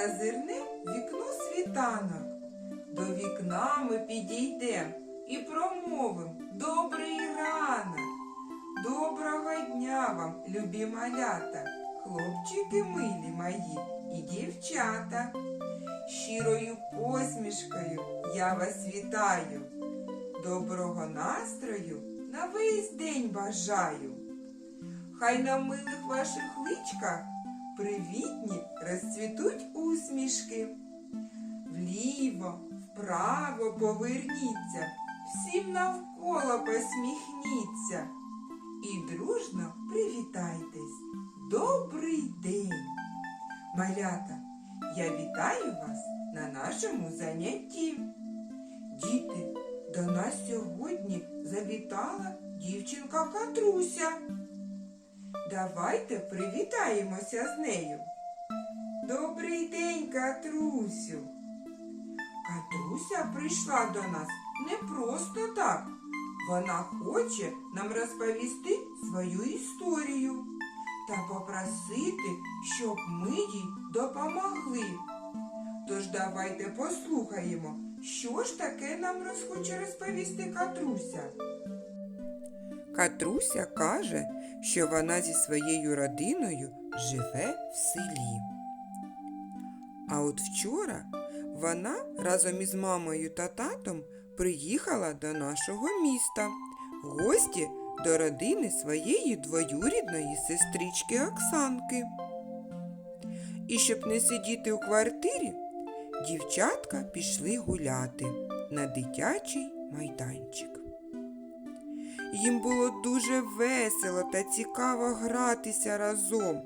Зазирне вікно світанок. До вікна ми підійдем і промовим добрий ранок. Доброго дня вам, любі малята, хлопчики милі мої і дівчата. Щирою посмішкою я вас вітаю. Доброго настрою на весь день бажаю. Хай на милих ваших личках привітні розцвітуть усмішки. Вліво, вправо поверніться, всім навколо посміхніться. І дружно привітайтесь. Добрий день! Малята, я вітаю вас на нашому занятті. Діти, до нас сьогодні завітала дівчинка Катруся. Давайте привітаємося з нею. Добрий день, Катрусю. Катруся прийшла до нас не просто так. Вона хоче нам розповісти свою історію та попросити, щоб ми їй допомогли. Тож давайте послухаємо, що ж таке нам розхоче розповісти Катруся. Катруся каже, що вона зі своєю родиною живе в селі. А от вчора вона разом із мамою та татом приїхала до нашого міста гості до родини своєї двоюрідної сестрички Оксанки. І щоб не сидіти у квартирі, дівчатка пішли гуляти на дитячий майданчик. Їм було дуже весело та цікаво гратися разом.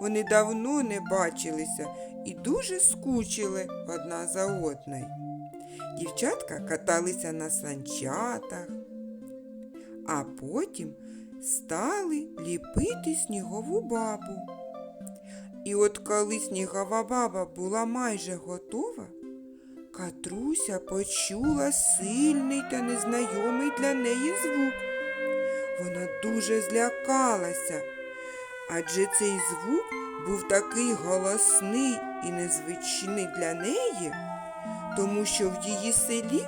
Вони давно не бачилися і дуже скучили одна за одною. Дівчатка каталися на санчатах, а потім стали ліпити снігову бабу. І от коли снігова баба була майже готова, Катруся почула сильний та незнайомий для неї звук. Вона дуже злякалася, адже цей звук був такий голосний і незвичний для неї, тому що в її селі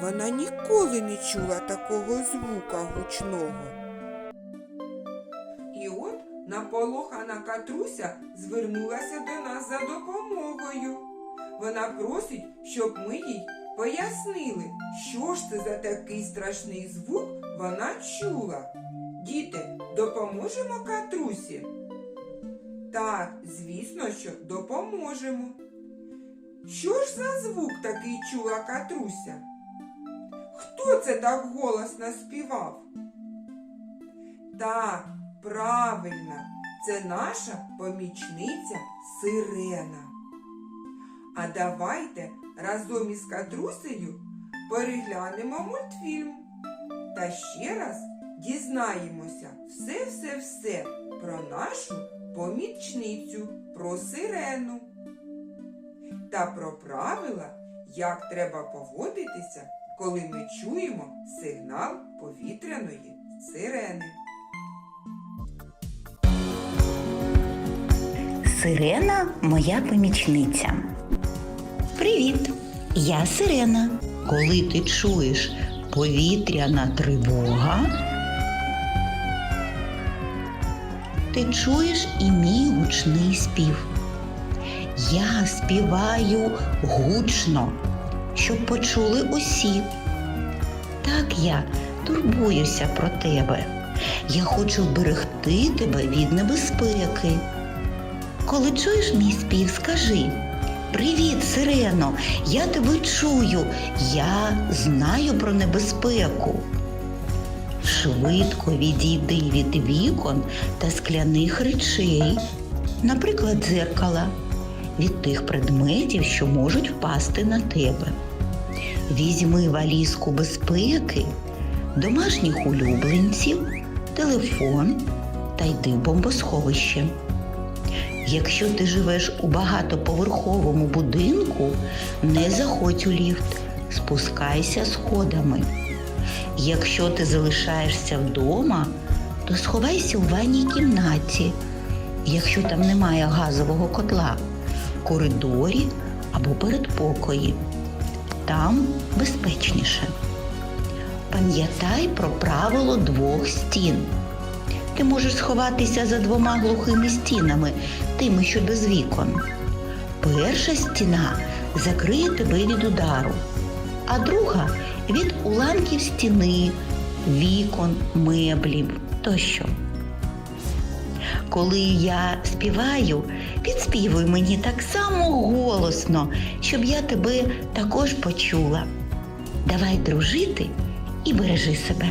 вона ніколи не чула такого звука гучного. І от наполохана Катруся звернулася до нас за допомогою. Вона просить, щоб ми їй пояснили, що ж це за такий страшний звук вона чула. Діти, допоможемо Катрусі? Так, звісно, що допоможемо. Що ж за звук такий чула Катруся? Хто це так голосно співав? Так, правильно, це наша помічниця Сирена. А давайте разом із Катрусею переглянемо мультфільм та ще раз дізнаємося все-все-все про нашу помічницю, про сирену та про правила, як треба поводитися, коли ми чуємо сигнал повітряної сирени. Сирена моя помічниця. Привіт! Я Сирена. Коли ти чуєш повітряна тривога, ти чуєш і мій гучний спів. Я співаю гучно, щоб почули усі. Так я турбуюся про тебе. Я хочу вберегти тебе від небезпеки. Коли чуєш мій спів, скажи Привіт, Сирено, я тебе чую, я знаю про небезпеку. Швидко відійди від вікон та скляних речей, наприклад, дзеркала, від тих предметів, що можуть впасти на тебе. Візьми валізку безпеки, домашніх улюбленців, телефон та йди в бомбосховище. Якщо ти живеш у багатоповерховому будинку, не заходь у ліфт, спускайся сходами. Якщо ти залишаєшся вдома, то сховайся у ванній кімнаті, якщо там немає газового котла. коридорі або передпокої. Там безпечніше. Пам'ятай про правило двох стін. Ти можеш сховатися за двома глухими стінами, тими, що без вікон. Перша стіна закриє тебе від удару, а друга від уламків стіни, вікон, меблів тощо. Коли я співаю, підспівуй мені так само голосно, щоб я тебе також почула. Давай дружити і бережи себе.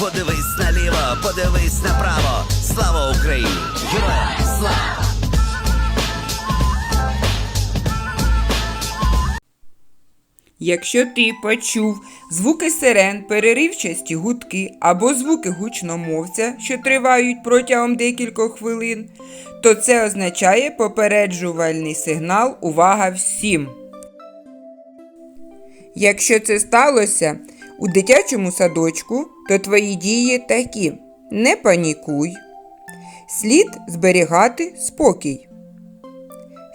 Подивись наліво, подивись направо. Слава Україні! Героям слава! Якщо ти почув звуки сирен, переривчасті гудки або звуки гучномовця, що тривають протягом декількох хвилин, то це означає попереджувальний сигнал Увага всім! Якщо це сталося у дитячому садочку, то твої дії такі: не панікуй, слід зберігати спокій.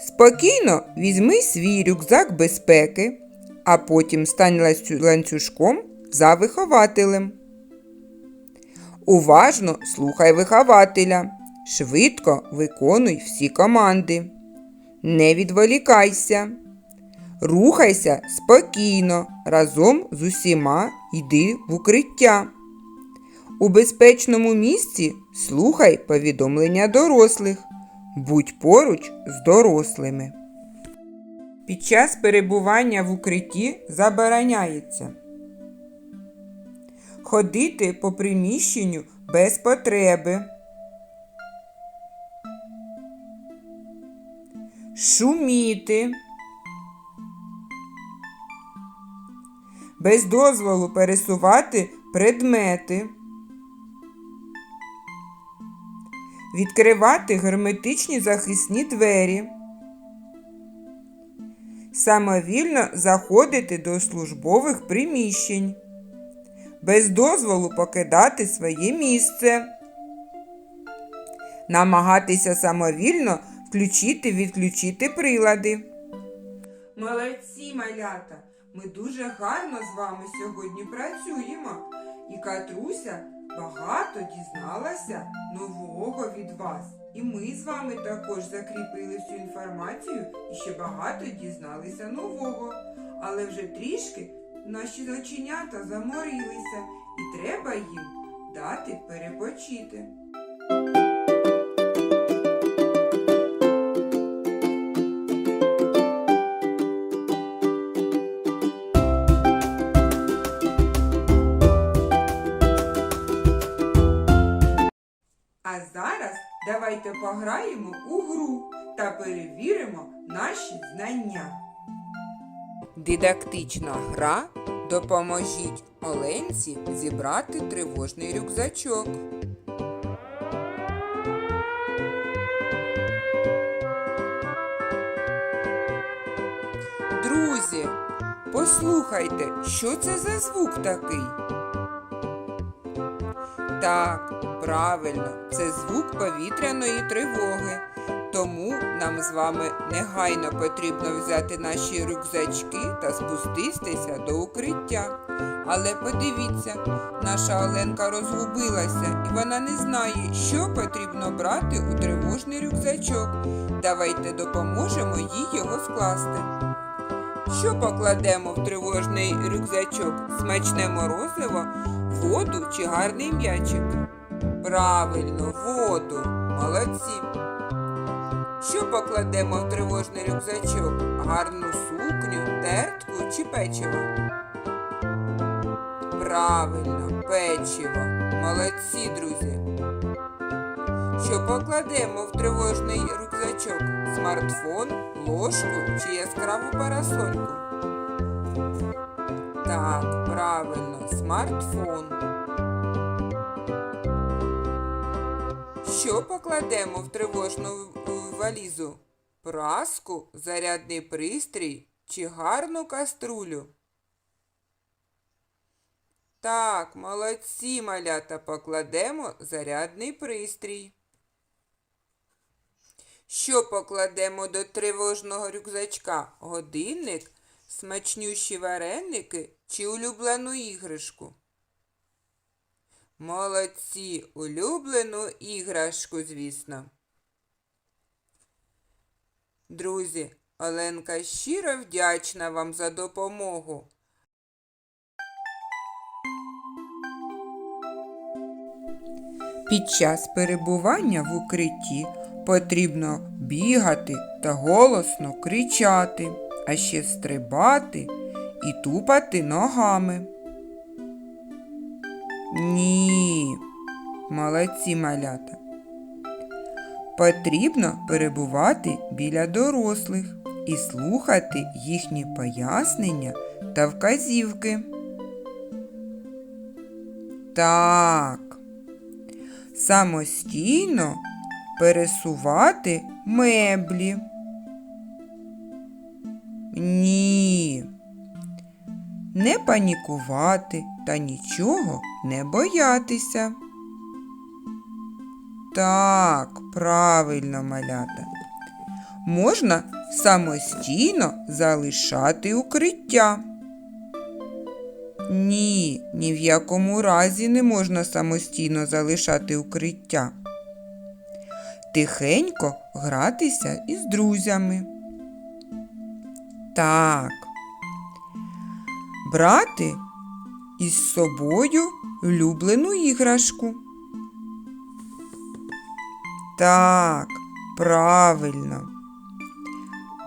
Спокійно візьми свій рюкзак безпеки, а потім стань ланцюжком за вихователем. Уважно слухай вихователя. Швидко виконуй всі команди. Не відволікайся. Рухайся спокійно, разом з усіма йди в укриття. У безпечному місці слухай повідомлення дорослих. Будь поруч з дорослими. Під час перебування в укритті забороняється ходити по приміщенню без потреби. Шуміти. Без дозволу пересувати предмети. Відкривати герметичні захисні двері. Самовільно заходити до службових приміщень. Без дозволу покидати своє місце. Намагатися самовільно включити відключити прилади. Молодці, малята! Ми дуже гарно з вами сьогодні працюємо. І Катруся багато дізналася нового від вас. І ми з вами також закріпили всю інформацію і ще багато дізналися нового. Але вже трішки наші оченята заморилися, і треба їм дати перепочити. Давайте пограємо у гру та перевіримо наші знання. Дидактична гра Допоможіть Оленці зібрати тривожний рюкзачок. Друзі, послухайте, що це за звук такий? Так, правильно, це звук повітряної тривоги. Тому нам з вами негайно потрібно взяти наші рюкзачки та спуститися до укриття. Але подивіться, наша Оленка розгубилася і вона не знає, що потрібно брати у тривожний рюкзачок. Давайте допоможемо їй його скласти. Що покладемо в тривожний рюкзачок? Смачне морозиво, воду чи гарний м'ячик? Правильно, воду. Молодці. Що покладемо в тривожний рюкзачок? Гарну сукню, тертку чи печиво? Правильно, печиво. Молодці, друзі. Що покладемо в тривожний рюкзачок? Смартфон, ложку чи яскраву парасольку? Так, правильно, смартфон. Що покладемо в тривожну валізу? Праску, зарядний пристрій чи гарну каструлю? Так, молодці, малята, покладемо зарядний пристрій. Що покладемо до тривожного рюкзачка? Годинник, смачнющі вареники чи улюблену іграшку? Молодці, улюблену іграшку, звісно. Друзі, Оленка щиро вдячна вам за допомогу. Під час перебування в укритті потрібно бігати та голосно кричати, а ще стрибати і тупати ногами. Ні, молодці малята. Потрібно перебувати біля дорослих і слухати їхні пояснення та вказівки. Так. Самостійно пересувати меблі. Ні. Не панікувати та нічого не боятися. Так, правильно, малята. Можна самостійно залишати укриття. Ні, ні в якому разі не можна самостійно залишати укриття. Тихенько гратися із друзями. Так. Брати із собою улюблену іграшку. Так, правильно.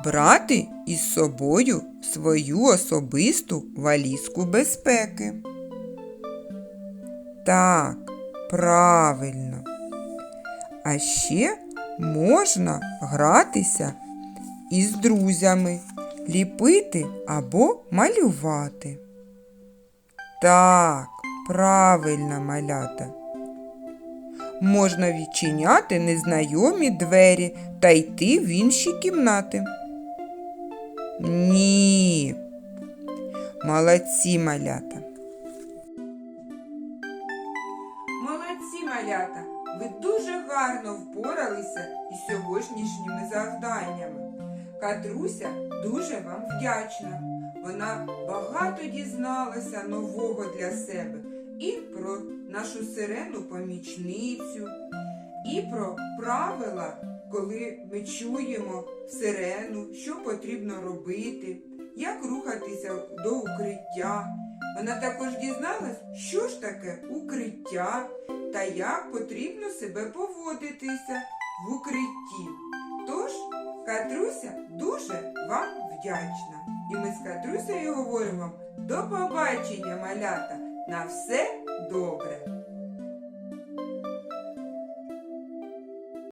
Брати із собою свою особисту валізку безпеки. Так, правильно. А ще можна гратися із друзями, ліпити або малювати. Так, правильно, малята. Можна відчиняти незнайомі двері та йти в інші кімнати. Ні. Молодці малята. Молодці малята. Ви дуже гарно впоралися із сьогоднішніми завданнями. Катруся дуже вам вдячна. Вона багато дізналася нового для себе і про нашу сирену помічницю, і про правила, коли ми чуємо сирену, що потрібно робити, як рухатися до укриття. Вона також дізналась, що ж таке укриття та як потрібно себе поводитися в укритті. Тож, Катруся дуже вам вдячна. І ми з Катрусею говоримо вам до побачення, малята! На все добре!